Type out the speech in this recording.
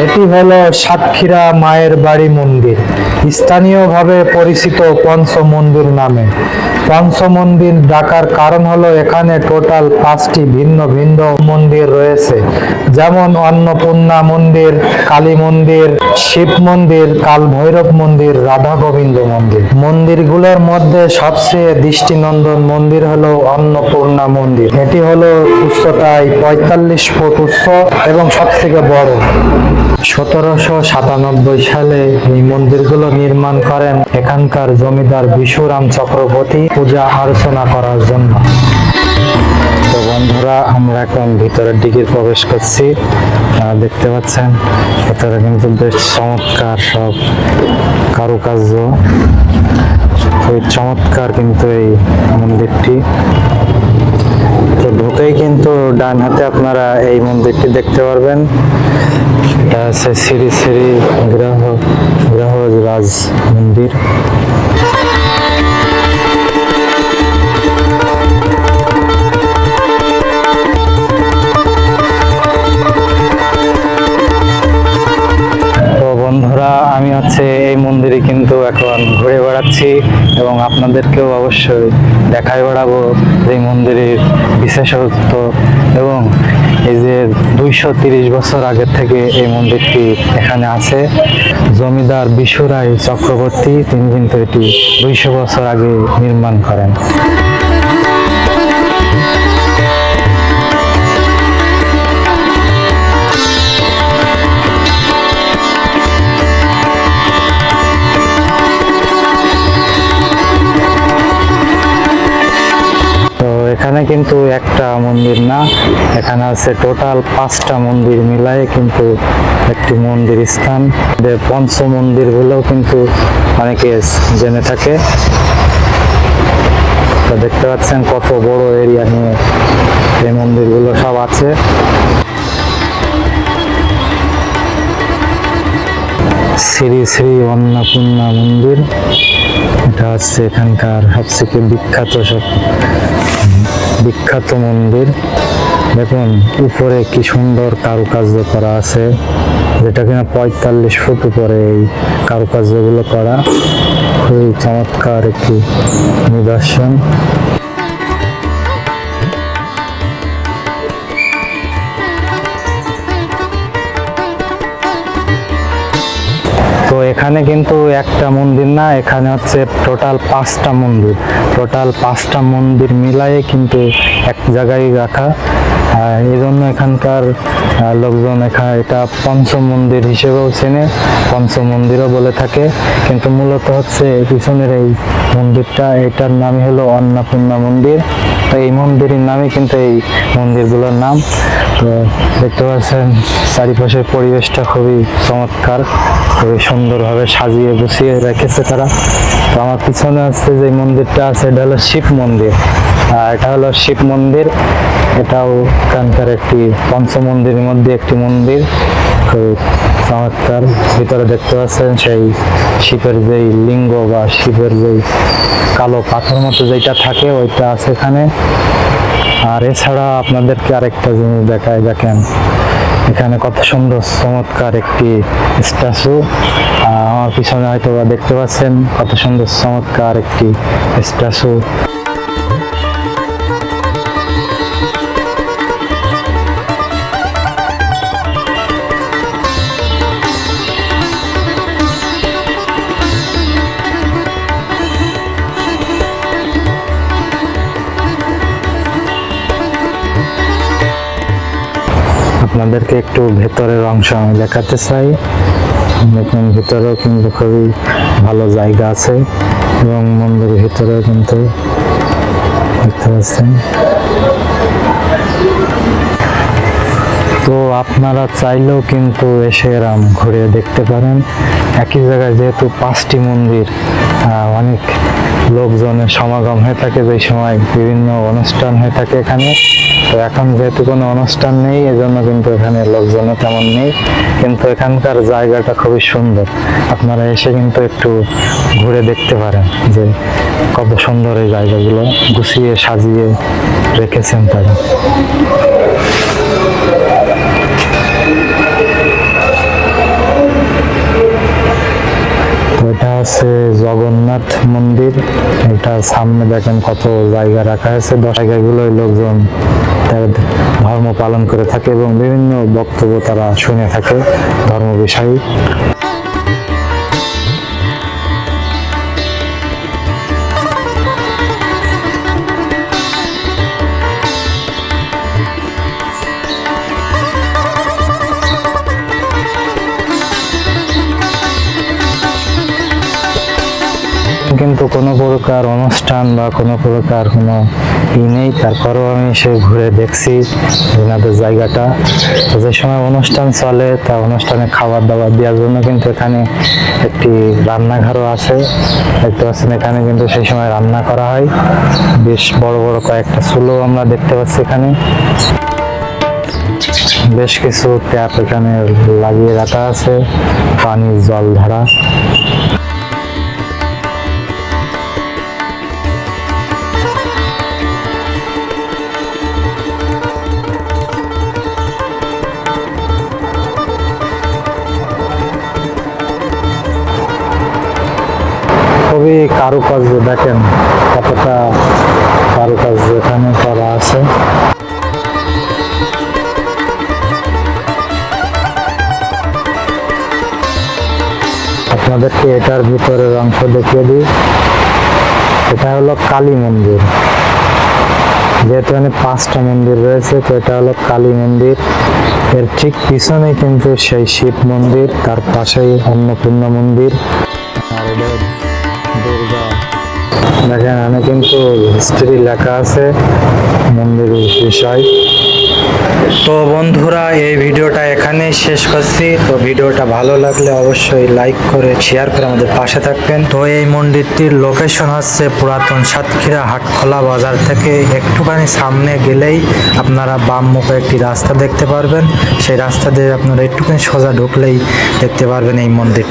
এটি হলো সাতক্ষীরা মায়ের বাড়ি মন্দির। স্থানীয়ভাবে পরিচিত পঞ্চ মন্দির নামে। পঞ্চ মন্দির ডাকার কারণ হলো এখানে টোটাল পাঁচটি ভিন্ন ভিন্ন মন্দির রয়েছে। যেমন অন্নপূর্ণা মন্দির, কালী মন্দির, শিব মন্দির কাল ভৈরব মন্দির রাধা গোবিন্দ মন্দির। মন্দিরগুলোর মধ্যে সবচেয়ে দৃষ্টিনন্দন মন্দির হলো অন্নপূর্ণা মন্দির। এটি হলো উচ্চতায় পঁয়তাল্লিশ ফুট উচ্চ এবং সব থেকে বড়। সতেরোশো সাতানব্বই সালে এই মন্দিরগুলো নির্মাণ করেন এখানকার জমিদার বিশুরাম চক্রবর্তী। পূজা অর্চনা করার জন্য। তো বন্ধুরা, আমরা এখন ভিতরের দিকে প্রবেশ করছি। দেখতে পাচ্ছেন, ভিতরে কিন্তু বেশ চমৎকার সব কারুকার্য। খুবই চমৎকার কিন্তু এই মন্দিরটি। তো ঢুকেই কিন্তু ডান হাতে আপনারা এই মন্দিরটি দেখতে পারবেন। এটা আছে শ্রী শ্রী গ্রহ, গ্রহরাজ মন্দির। ঘুরে এবং আপনাদেরকেও অবশ্যই দেখায় বেড়াবো এই মন্দিরের বিশেষত্ব এবং এই যে দুইশো তিরিশ বছর আগের থেকে এই মন্দিরটি এখানে আছে। জমিদার বিশুরাই চক্রবর্তী, তিনি কিন্তু এটি দুইশো বছর আগে নির্মাণ করেন। আছে টোটাল পাঁচটা মন্দির মিলায়ে কিন্তু একটি মন্দির স্থান। পঞ্চ মন্দির বলেও কিন্তু অনেকে জেনে থাকে। দেখতে পাচ্ছেন কত বড় এরিয়া নিয়ে এই মন্দিরগুলো সব আছে। শ্রী শ্রী অন্নপূর্ণা মন্দির। এটা হচ্ছে এখানকার সবথেকে বিখ্যাত সব বিখ্যাত মন্দির। দেখুন উপরে কি সুন্দর কারুকার্য করা আছে। যেটা কিনা পঁয়তাল্লিশ ফুট উপরে এই কারুকার্যগুলো করা। খুবই চমৎকার একটি নিদর্শন। এখানে কিন্তু একটা মন্দির না, এখানে হচ্ছে টোটাল পাঁচটা মন্দির। টোটাল পাঁচটা মন্দির মিলায়ে কিন্তু এক জায়গায় রাখা। এই জন্য এখানকার লোকজন এখানে এটা পঞ্চ মন্দির হিসেবেও চেনে পঞ্চ মন্দিরও বলে থাকে। কিন্তু মূলত হচ্ছে পিছনের এই মন্দিরটা, এটার নামই হলো অন্নপূর্ণা মন্দির। তো এই মন্দিরের নামই কিন্তু এই মন্দিরগুলোর নাম। তো দেখতে পাচ্ছেন, চারিপাশের পরিবেশটা খুবই চমৎকার, খুবই সুন্দরভাবে সাজিয়ে গুছিয়ে রেখেছে তারা। তো আমার পিছনে আছে যে মন্দিরটা আছে, এটা হলো শিব মন্দির। এটা হলো শিব মন্দির। এটাও এখানকার একটি পঞ্চ মন্দিরের মধ্যে একটি মন্দির। চমৎকার। ভিতরে দেখতে পাচ্ছেন সেই শিবের যেই লিঙ্গ বা শিবের যেই কালো পাথর মতো যেটা থাকে, ওইটা আছে এখানে। আর এছাড়া আপনাদেরকে আরেকটা জিনিস দেখায় দেখেন। এখানে কত সুন্দর, চমৎকার একটি স্ট্যাচু। আমার পিছনে হয়তো দেখতে পাচ্ছেন কত সুন্দর, চমৎকার একটি স্ট্যাচু। আপনাদেরকে একটু ভেতরের অংশ আমি দেখাতে চাই। দেখুন, ভিতরেও কিন্তু খুবই ভালো জায়গা আছে এবং মন্দিরের ভিতরেও কিন্তু দেখতে পাচ্ছেন তো আপনারা চাইলেও কিন্তু এসে এরাম ঘুরে দেখতে পারেন। একই জায়গায় যেহেতু পাঁচটি মন্দির অনেক লোকজনের সমাগম হয়ে থাকে, যে সময় বিভিন্ন অনুষ্ঠান হয়ে থাকে এখানে। তো এখন যেহেতু কোনো অনুষ্ঠান নেই, এজন্য কিন্তু এখানে লোকজনও তেমন নেই। কিন্তু এখানকার জায়গাটা খুবই সুন্দর। আপনারা এসে কিন্তু একটু ঘুরে দেখতে পারেন যে কত সুন্দর এই জায়গাগুলো গুছিয়ে সাজিয়ে রেখেছেন তারা। মন্দির। এটা সামনে দেখেন কত জায়গা রাখা আছে। দশ জায়গাগুলোই লোকজন তার ধর্ম পালন করে থাকে এবং বিভিন্ন বক্তব্য তারা শুনে থাকে ধর্ম বিষয়ে। কিন্তু কোনো প্রকার অনুষ্ঠান বা কোনো প্রকার কোনো ই নেই। তারপরেও আমি এসে ঘুরে দেখছি ওনাদের জায়গাটা। তো যে সময় অনুষ্ঠান চলে, তা অনুষ্ঠানে খাবার দাবার দেওয়ার জন্য কিন্তু এখানে একটি রান্নাঘরও আছে। দেখতে পাচ্ছেন, এখানে কিন্তু সেই সময় রান্না করা হয়। বেশ বড় বড় কয়েকটা চুলো আমরা দেখতে পাচ্ছি এখানে। বেশ কিছু ট্যাপ এখানে লাগিয়ে রাখা আছে, পানির জল ধারা। খুবই কারুকাজ দেখেন কতটা কারুকাজ এখানে করা আছে। আপনাদেরকে এটার ভিতরের অংশ দেখিয়ে দিই। এটা হলো কালী মন্দির। যেহেতু এখানে পাঁচটা মন্দির রয়েছে, তো এটা হলো কালী মন্দির। এর ঠিক পিছনে কিন্তু সেই শিব মন্দির, তার পাশেই অন্নপূর্ণা মন্দির। আর দেখেন এখানে কিন্তু হিস্ট্রি লেখা আছে, মন্দিরের বিষয়। তো বন্ধুরা, এই ভিডিওটা এখানেই শেষ করছি। তো ভিডিওটা ভালো লাগলে অবশ্যই লাইক করে শেয়ার করে আমাদের পাশে থাকবেন। তো এই মন্দিরটির লোকেশন হচ্ছে পুরাতন সাতক্ষীরা হাটখোলা বাজার থেকে। একটুখানি সামনে গেলেই আপনারা বাম মুখে একটি রাস্তা দেখতে পারবেন। সেই রাস্তা দিয়ে আপনারা একটুখানি সোজা ঢুকলেই দেখতে পারবেন এই মন্দির।